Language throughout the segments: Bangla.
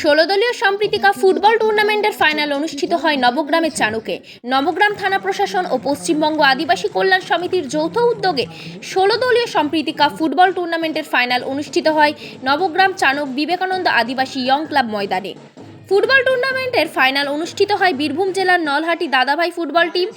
ষোলোদলীয় সম্প্রীতিকা ফুটবল টুর্নামেন্টের ফাইনাল অনুষ্ঠিত হয় নবগ্রামের চানুকে। নবগ্রাম থানা প্রশাসন ও পশ্চিমবঙ্গ আদিবাসী কল্যাণ সমিতির যৌথ উদ্যোগে ষোলো দলীয় সম্প্রীতিকা ফুটবল টুর্নামেন্টের ফাইনাল অনুষ্ঠিত হয় নবগ্রাম চানক বিবেকানন্দ আদিবাসী ইয়ং ক্লাব ময়দানে। ফুটবল টুর্নামেন্টের ফাইনাল অনুষ্ঠিত হয় বীরভূম জেলার নলহাটি দাদাভাই ফুটবল টিম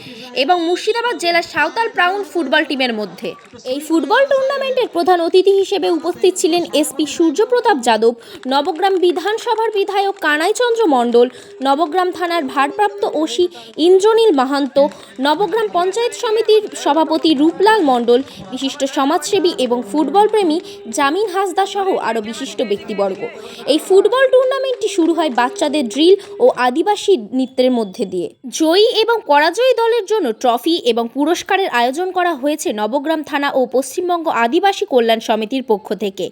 এবং মুর্শিদাবাদ জেলার সাঁওতাল প্রাউন ফুটবল টিমের মধ্যে। এই ফুটবল টুর্নামেন্টের প্রধান অতিথি হিসেবে উপস্থিত ছিলেন এসপি সূর্যপ্রতাপ যাদব, নবগ্রাম বিধানসভার বিধায়ক কানাইচন্দ্র মণ্ডল, নবগ্রাম থানার ভারপ্রাপ্ত ওসি ইন্দ্রনীল মাহান্ত, নবগ্রাম পঞ্চায়েত সমিতির সভাপতি রূপলাল মণ্ডল, বিশিষ্ট সমাজসেবী এবং ফুটবল প্রেমী জামিন হাসদা সহ আরও বিশিষ্ট ব্যক্তিবর্গ। এই ফুটবল টুর্নামেন্টটি শুরু হয় বাচ্চাদের ড্রিল ও আদিবাসী নৃত্যের মধ্যে দিয়ে। জয়ী এবং পরাজয়ী দলের জন্য ট্রফি এবং পুরস্কারের আয়োজন করা হয়েছে নবগ্রাম থানা ও পশ্চিমবঙ্গ আদিবাসী কল্যাণ সমিতির পক্ষ থেকে।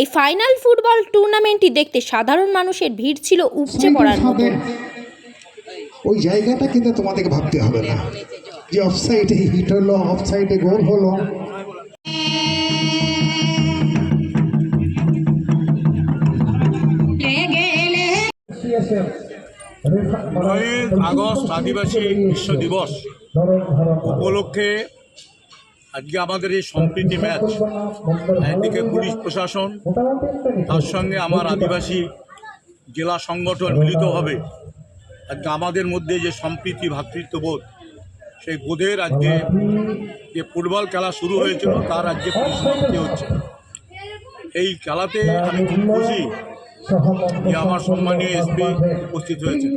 এই ফাইনাল ফুটবল টুর্নামেন্টটি দেখতে সাধারণ মানুষের ভিড় ছিল উপচে পড়ার মতো। ওই জায়গাটা কিন্তু তোমাদেরকে ভাবতে হবে না। যে অফসাইডে হিট হলো অফসাইডে গোল হলো। নয় আগস্ট আদিবাসী বিশ্ব দিবস উপলক্ষে আজকে আমাদের এই সম্প্রীতি ম্যাচ একদিকে পুলিশ প্রশাসন, তার সঙ্গে আমার আদিবাসী জেলা সংগঠন মিলিতভাবে আজকে আমাদের মধ্যে যে সম্প্রীতি ভ্রাতৃত্ববোধ সেই বোধের আজকে যে ফুটবল খেলা শুরু হয়েছিল, তার আজকে পরিসমাপ্তি হচ্ছে। এই খেলাতে আমি খুব খুশি। আমার সম্মানীয় এসপি উপস্থিত হয়েছে।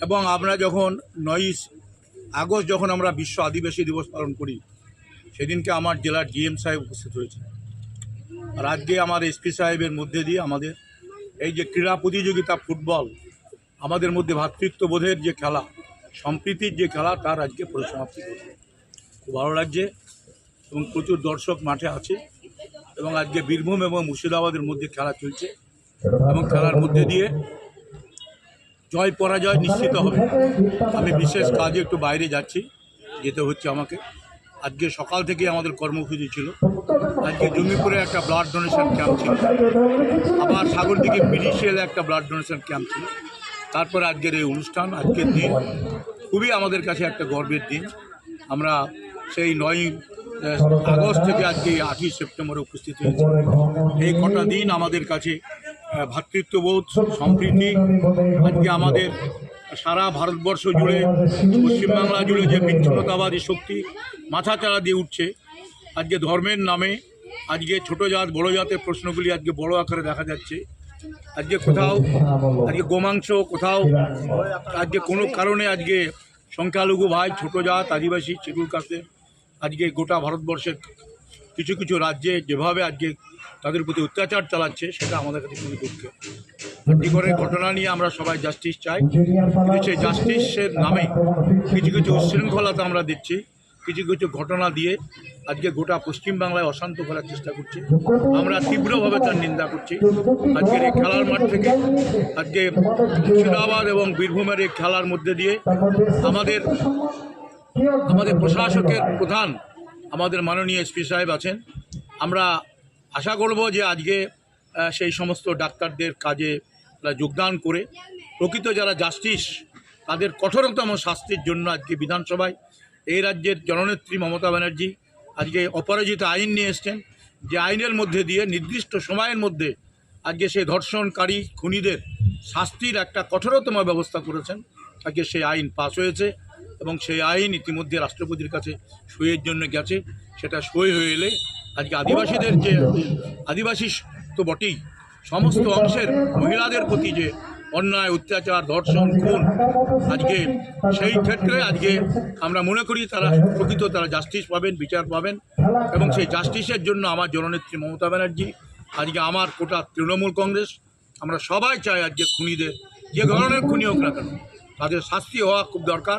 এবং আমরা যখন নয় আগস্ট যখন আমরা বিশ্ব আদিবাসী দিবস পালন করি সেদিনকে আমার জেলার ডিএম সাহেব উপস্থিত হয়েছে। আর আজকে আমার এসপি সাহেবের মধ্যে দিয়ে আমাদের এই যে ক্রীড়া প্রতিযোগিতা ফুটবল আমাদের মধ্যে ভ্রাতৃত্ববোধের যে খেলা সম্প্রীতির যে খেলা তার আজকে পরিসমাপ্তি খুব ভালো লাগছে এবং প্রচুর দর্শক মাঠে আছে। এবং আজকে বীরভূম এবং মুর্শিদাবাদের মধ্যে খেলা চলছে এবং খেলার মধ্যে দিয়ে জয় পরাজয় নিশ্চিত হবে। আমি বিশেষ কাজে একটু বাইরে যাচ্ছি যেতে হচ্ছে আমাকে। আজকে সকাল থেকে আমাদের কর্মসূচি ছিল। আজকে জমিপুরে একটা ব্লাড ডোনেশন ক্যাম্প ছিল। আবার সাগরদিকে পিডিসিএল একটা ব্লাড ডোনেশন ক্যাম্প ছিল। তারপরে আজকের এই অনুষ্ঠান আজকের দিন। খুবই আমাদের কাছে একটা গর্বের দিন। আমরা সেই নয় আগস্ট থেকে আজকে আটই সেপ্টেম্বরে উপস্থিত হয়েছে। এই কটা দিন আমাদের কাছে ভ্রাতৃত্ববোধ সম্প্রীতি, আজকে আমাদের সারা ভারতবর্ষ জুড়ে, পশ্চিমবাংলা জুড়ে যে বিচ্ছিন্নতাবাদী শক্তি মাথা চাড়া দিয়ে উঠছে, আজকে ধর্মের নামে, আজকে ছোট জাত, বড় জাতের প্রশ্নগুলি আজকে বড় আকারে দেখা যাচ্ছে। আজকে কোথাও, আজকে গোমাংস, কোথাও, আজকে কোনো কারণে আজকে সংখ্যালঘু ভাই, ছোট জাত, আদিবাসী শিডিউল কাস্টে আজকে গোটা ভারতবর্ষের কিছু কিছু রাজ্যে যেভাবে আজকে তাদের প্রতি অত্যাচার চালাচ্ছে, সেটা আমাদের কাছে খুবই দুঃখের। আর্টিকরের ঘটনা নিয়ে আমরা সবাই জাস্টিস চাই। কিন্তু সেই জাস্টিসের নামে কিছু কিছু উচ্ছৃঙ্খলতা আমরা দিচ্ছি, কিছু কিছু ঘটনা দিয়ে আজকে গোটা পশ্চিমবাংলায় অশান্ত করার চেষ্টা করছে। আমরা তীব্রভাবে তার নিন্দা করছি। আজকের এই খেলার মাঠ থেকে আজকে মুর্শিদাবাদ এবং বীরভূমের এই খেলার মধ্যে দিয়ে আমাদের আমাদের প্রশাসকের প্রধান, আমাদের মাননীয় এসপি সাহেব আছেন। আমরা আশা করব যে আজকে সেই সমস্ত ডাক্তারদের কাজে যোগদান করে প্রকৃত যারা জাস্টিস, তাদের কঠোরতম শাস্তির জন্য আজকে বিধানসভায় এই রাজ্যের জননেত্রী মমতা ব্যানার্জি আজকে অপরাজিত আইন নিয়ে এসছেন, যে আইনের মধ্যে দিয়ে নির্দিষ্ট সময়ের মধ্যে আজকে সেই ধর্ষণকারী খুনিদের শাস্তির একটা কঠোরতম ব্যবস্থা করেছেন। আজকে সেই আইন পাস হয়েছে। এবং সেই আইন ইতিমধ্যে রাষ্ট্রপতির কাছে সইয়ের জন্য গেছে। সেটা সই হয়ে এলে আজকে আদিবাসীদের যে আদিবাসী তো বটেই, সমস্ত অংশের মহিলাদের প্রতি যে অন্যায়, অত্যাচার, ধর্ষণ, খুন আজকে সেই ক্ষেত্রে আজকে আমরা মনে করি তারা প্রকৃত তারা জাস্টিস পাবেন, বিচার পাবেন এবং সেই জাস্টিসের জন্য আমার জননেত্রী মমতা ব্যানার্জি, আজকে আমার কোটা তৃণমূল কংগ্রেস, আমরা সবাই চাই আজকে খুনিদের, যে ধরনের খুনি হোক না কেন, তাদের শাস্তি হওয়া খুব দরকার।